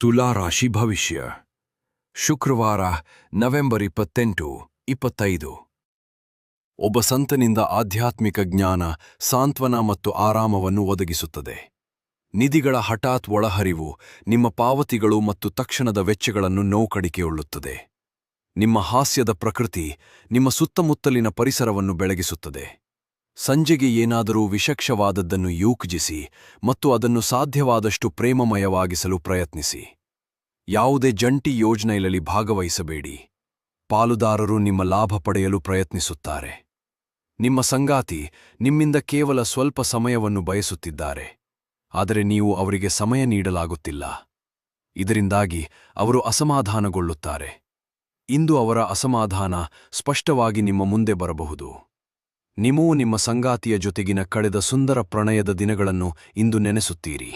ತುಲಾ ರಾಶಿ ಭವಿಷ್ಯ. ಶುಕ್ರವಾರ, ನವೆಂಬರ್ ಇಪ್ಪತ್ತೆಂಟು, ಇಪ್ಪತ್ತೈದು. ಒಬ್ಬ ಸಂತನಿಂದ ಆಧ್ಯಾತ್ಮಿಕ ಜ್ಞಾನ, ಸಾಂತ್ವನ ಮತ್ತು ಆರಾಮವನ್ನು ಒದಗಿಸುತ್ತದೆ. ನಿಧಿಗಳ ಹಠಾತ್ ಒಳಹರಿವು, ನಿಮ್ಮ ಪಾವತಿಗಳು ಮತ್ತು ತಕ್ಷಣದ ವೆಚ್ಚಗಳನ್ನು ನೋಕಡಿಕೆಯುಳ್ಳುತ್ತದೆ ನಿಮ್ಮ ಹಾಸ್ಯದ ಪ್ರಕೃತಿ, ನಿಮ್ಮ ಸುತ್ತಮುತ್ತಲಿನ ಪರಿಸರವನ್ನು ಬೆಳಗಿಸುತ್ತದೆ. ಸಂಜೆಗೆ ಏನಾದರೂ ವಿಷಕ್ಷವಾದದ್ದನ್ನು ಯೂಕ್ಜಿಸಿ ಮತ್ತು ಅದನ್ನು ಸಾಧ್ಯವಾದಷ್ಟು ಪ್ರೇಮಮಯವಾಗಿಸಲು ಪ್ರಯತ್ನಿಸಿ. ಯಾವುದೇ ಜಂಟಿ ಯೋಜನೆಯಲ್ಲಿ ಭಾಗವಹಿಸಬೇಡಿ. ಪಾಲುದಾರರು ನಿಮ್ಮ ಲಾಭ ಪಡೆಯಲು ಪ್ರಯತ್ನಿಸುತ್ತಾರೆ. ನಿಮ್ಮ ಸಂಗಾತಿ ನಿಮ್ಮಿಂದ ಕೇವಲ ಸ್ವಲ್ಪ ಸಮಯವನ್ನು ಬಯಸುತ್ತಿದ್ದಾರೆ. ಆದರೆ ನೀವು ಅವರಿಗೆ ಸಮಯ ನೀಡಲಾಗುತ್ತಿಲ್ಲ. ಇದರಿಂದಾಗಿ ಅವರು ಅಸಮಾಧಾನಗೊಳ್ಳುತ್ತಾರೆ. ಇಂದು ಅವರ ಅಸಮಾಧಾನ ಸ್ಪಷ್ಟವಾಗಿ ನಿಮ್ಮ ಮುಂದೆ ಬರಬಹುದು. ನಿಮೂ ನಿಮ್ಮ ಸಂಗಾತಿಯ ಜೊತೆಗಿನ ಕಳೆದ ಸುಂದರ ಪ್ರಣಯದ ದಿನಗಳನ್ನು ಇಂದು ನೆನೆಸುತ್ತೀರಿ.